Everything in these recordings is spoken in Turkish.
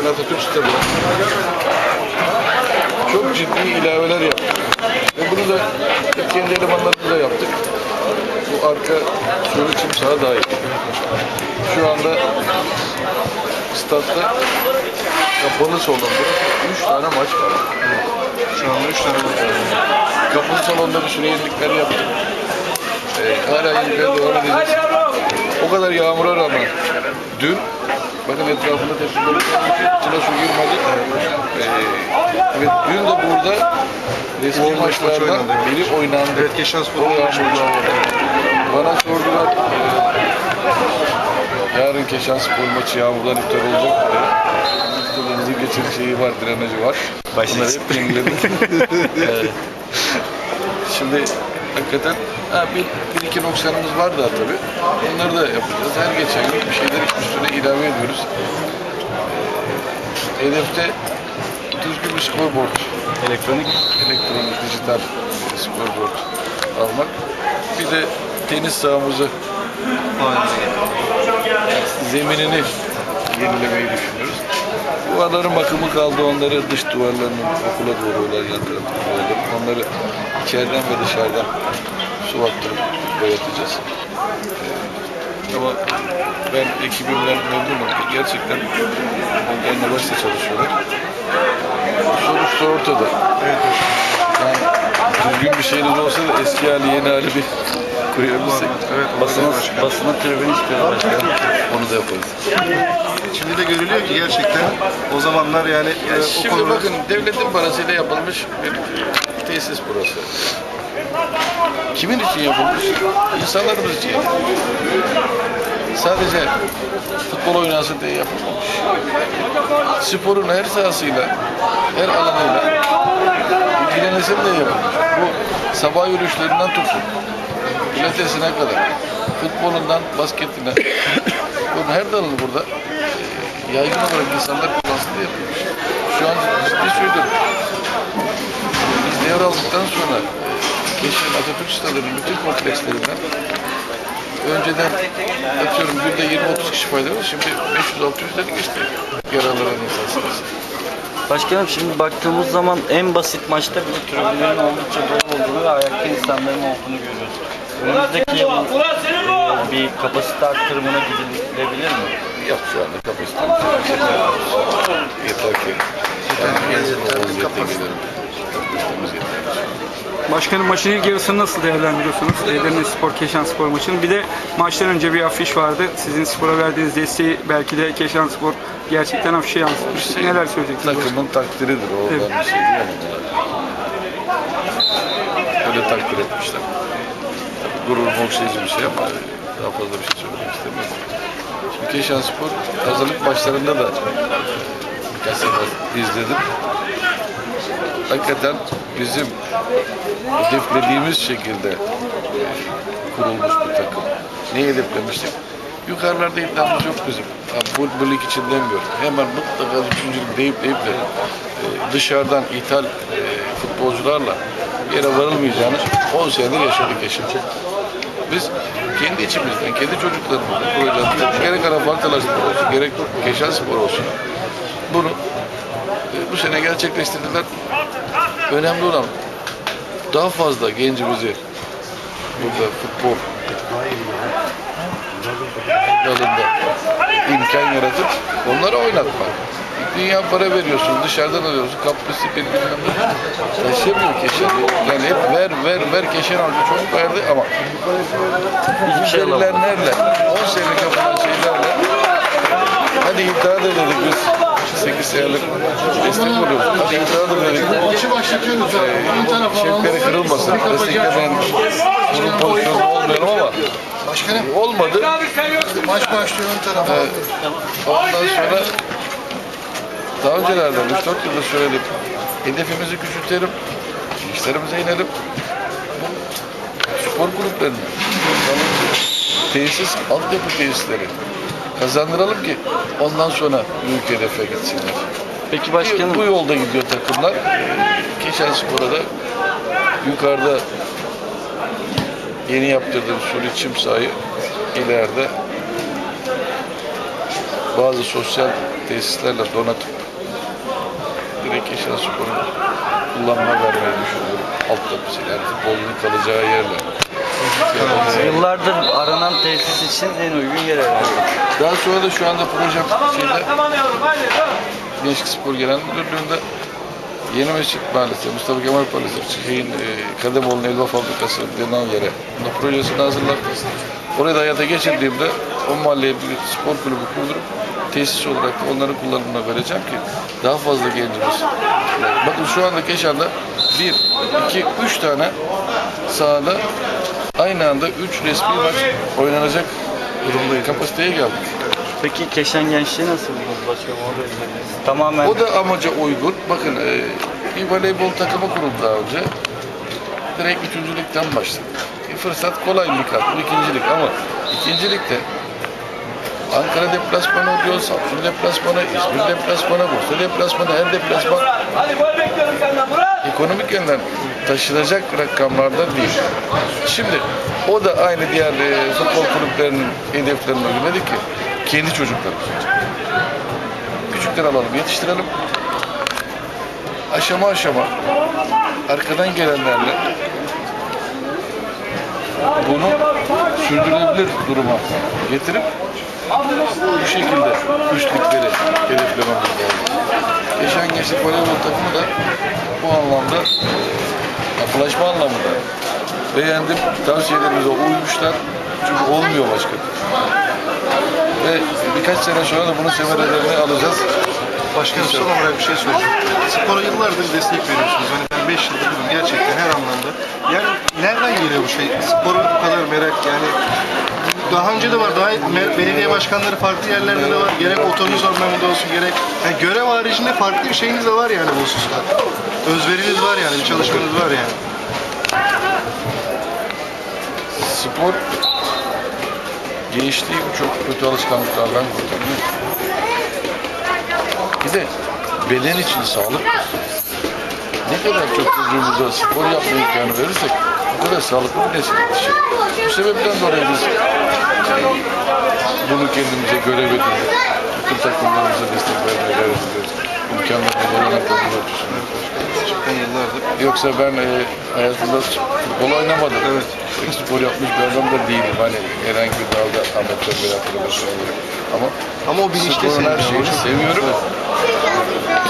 Keşan Atatürk Stadı'na çok ciddi ilaveler yaptık. Ve bunu da kendi elemanlarımızla yaptık. Bu arka sürü çim saha dahil. Şu anda statta kapalı salonda 3 tane maç var. Şu anda 3 tane maç var. Kapalı salonda bir sürü yenilikler yaptık. Ee, hala yenilikler devam edeceğiz. O kadar yağmura rağmen dün bakın etrafında içine su girmedi. Ee, ve dün de burada resmi maçlardan biri oynandı. Evet, O gol maçı. Bana sordular. e, yarın Keşan Spor maçı yağmurdan iptal olacak. İşte denize geçir şeyi var, drenajı var. Bunları hep yeniledik. Evet. Şimdi hakikaten ha, bir, bir iki noksanımız var daha tabii. Onları da yapacağız. Her geçen gün bir şeyler üstüne ilave ediyoruz. E, hedefte düzgün bir scoreboard Elektronik. elektronik, dijital scoreboard almak. Bir de tenis sahamızı zeminini yenilemeyi düşünüyoruz. Duvarların bakımı kaldı. Onları dış duvarlarının okula doğru olan. Onları içeriden ve dışarıdan su attırıp boyatacağız. Ee, ama ben ekibimden memnunum. Gerçekten onlarla başta çalışıyorlar. Sonuç da ortada. Yani düzgün bir şeyiniz olsa da eski hali yeni hali bir kuruyabilsek. Evet, basına, başkanım. basına tribün başkanım. Onu da yaparız. Şimdi de görülüyor ki gerçekten o zamanlar yani Ya e, o şimdi konuda bakın devletin parasıyla yapılmış bir tesis burası. Kimin için yapılmış? İnsanlarımız için. Sadece futbol oynasın diye yapılmamış. Sporun her sahasıyla, her alanıyla ilgilenilsin diye yapılmış. Bu sabah yürüyüşlerinden tutun. Pilatesine kadar, futbolundan basketine, bunun her dalını burada e, yaygın olarak insanlar kullansın diye yapılmış. Şu an ciddi söylüyorum. Biz devraldıktan sonra Keşfin Atatürk Stadı'nın bütün komplekslerinden önceden atıyorum günde 20-30 kişi faydalanıyor. Şimdi 500-600'leri geçti yaralanan insan sayısı. Başkanım şimdi baktığımız zaman en basit maçta bile tribünlerin oldukça dolu olduğunu ve ayakta insanların olduğunu görüyoruz. Önümüzdeki yıl e, bir kapasite arttırımına gidilebilir mi? Yok şu anda kapasitemiz yeter. Yeter ki gelelim. Kapasitemiz yeter. Başkanım maçın ilk yarısını nasıl değerlendiriyorsunuz? Edirne Spor, Keşan Spor maçını. Bir de maçtan önce bir afiş vardı. Sizin spora verdiğiniz desteği belki de Keşan Spor gerçekten afişe yansıtmış. Şey, Neler söyleyeceksiniz? Takımın takdiridir o. Evet. Ben bir şey diyemem. Öyle takdir etmişler. Tabii gururum okşayıcı bir şey ama daha fazla bir şey söylemek istemiyorum. Şimdi Keşan Spor hazırlık maçlarında da birkaç sefer izledim. Hakikaten bizim hedeflediğimiz şekilde e, kurulmuş bir takım. Neyi hedeflemiştik? Yukarılarda iddiamız yok bizim. Bu, bu lig için demiyorum. Hemen mutlaka üçüncülük deyip deyip de e, dışarıdan ithal e, futbolcularla yere varılmayacağını 10 senedir yaşadık yaşadık. Biz kendi içimizden, kendi çocuklarımızla kuracağımız gerek Anafaktalar Spor olsun, gerek Keşan Spor olsun. Bunu bu sene gerçekleştirdiler. Önemli olan daha fazla gencimizi burada futbol dalında imkan yaratıp onlara oynatmak. Dünya para veriyorsun, dışarıdan alıyorsun, kaplısı bir bilmem ne. Taşıyamıyor Keşan. Yani hep ver, ver, ver Keşan Hoca çok verdi ama Hiçbir şey verilen alamadım. nerede? 10 senelik yapılan şeylerle hadi iddia da dedik biz 8 senelik destek oluyoruz. Hadi iddia da dedik. Maçı başlatıyoruz. Tarafa Çiftleri kırılmasın. Desteklemeyen bunun pozisyonu olmayalım ama Başkanım olmadı. maç başlıyor ön tarafa. Evet. Ondan sonra daha öncelerden 3-4 yıldır söyledim. Hedefimizi küçültelim. işlerimize inelim. Bu spor kulüplerinin tesis, altyapı tesisleri kazandıralım ki ondan sonra büyük hedefe gitsinler. Peki başkanım bu yolda gidiyor takımlar. Keşan Spor'a da yukarıda yeni yaptırdığım suli çim sahayı ileride bazı sosyal tesislerle donatıp direkt Keşan Spor'un kullanma vermeyi düşünüyorum. Altyapısıyla, yani futbolun kalacağı yerle. Yıllardır aranan tesis için en uygun yer herhalde. Daha sonra da şu anda proje şeyde Gençlik Spor Genel Müdürlüğü'nde Yeni Mescit Mahallesi, Mustafa Kemal Mahallesi, şeyin, e, Kademoğlu'nun elma fabrikası denen yere bunun projesini hazırlar. Orayı da hayata geçirdiğimde o mahalleye bir spor kulübü kurdurup tesis olarak da onların kullanımına vereceğim ki daha fazla gencimiz. Bakın şu anda Keşan'da bir, iki, üç tane sahada aynı anda üç resmi maç oynanacak durumda kapasiteye geldik. Peki Keşan Gençliği nasıl buldunuz başkanım? O da. Tamamen O da amaca uygun. Bakın e, bir voleybol takımı kuruldu daha önce. Direkt üçüncülükten başladık. Bir fırsat kolay bir kat. Bu ikincilik ama ikincilikte Ankara deplasmanı oluyor, Samsun deplasmanı, İzmir deplasmanı, Bursa deplasmanı, her deplasman ekonomik yönden taşınacak rakamlardan değil. Şimdi o da aynı diğer e, futbol kulüplerinin hedeflerine uygun dedi ki kendi çocuklarımız. Küçükten alalım, yetiştirelim. Aşama aşama arkadan gelenlerle bunu sürdürülebilir duruma getirip bu şekilde üstlükleri hedeflememiz lazım. Yaşayan Gençlik Voleybol takımı da bu anlamda yapılaşma anlamında beğendim. Tavsiyelerimize uymuşlar. Çünkü olmuyor başka. Ve birkaç sene sonra da bunun semerelerini alacağız. Başkanım son olarak bir şey söyleyeceğim. Spora yıllardır destek veriyorsunuz. Hani ben 5 yıldır gerçekten her anlamda. Yani nereden geliyor bu şey? Spora bu kadar merak yani daha önce de var. Daha belediye başkanları farklı yerlerde de var. Gerek otobüs anlamında olsun gerek yani görev haricinde farklı bir şeyiniz de var yani bu hususta. Özveriniz var yani, bir çalışmanız var yani. Spor gençliği çok kötü alışkanlıklardan kurtarıyor. Bir de beden için sağlık. Ne kadar çok çocuğumuza spor yapma imkanı verirsek o kadar sağlıklı bir nesil yetişecek. Bu sebepten dolayı biz bunu kendimize görev edindik. Bütün takımlarımıza destek vermeye gayret ediyoruz. İmkanlarını olanaklarını ölçüsünde. Gerçekten yıllardır. Yoksa ben e, hayatımda futbol oynamadım. Evet. Spor yapmış bir adam da değilim. Hani herhangi bir dalda amatör veya profesyonel olarak. Ama Ama o bilinçtesiniz. sporun her şeyini çok- seviyorum.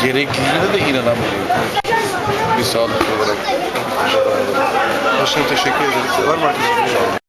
Gerekliliğine de inanamıyorum. Bir sağlıklı olarak. Başkanım teşekkür ederiz. Var mı arkadaşlar?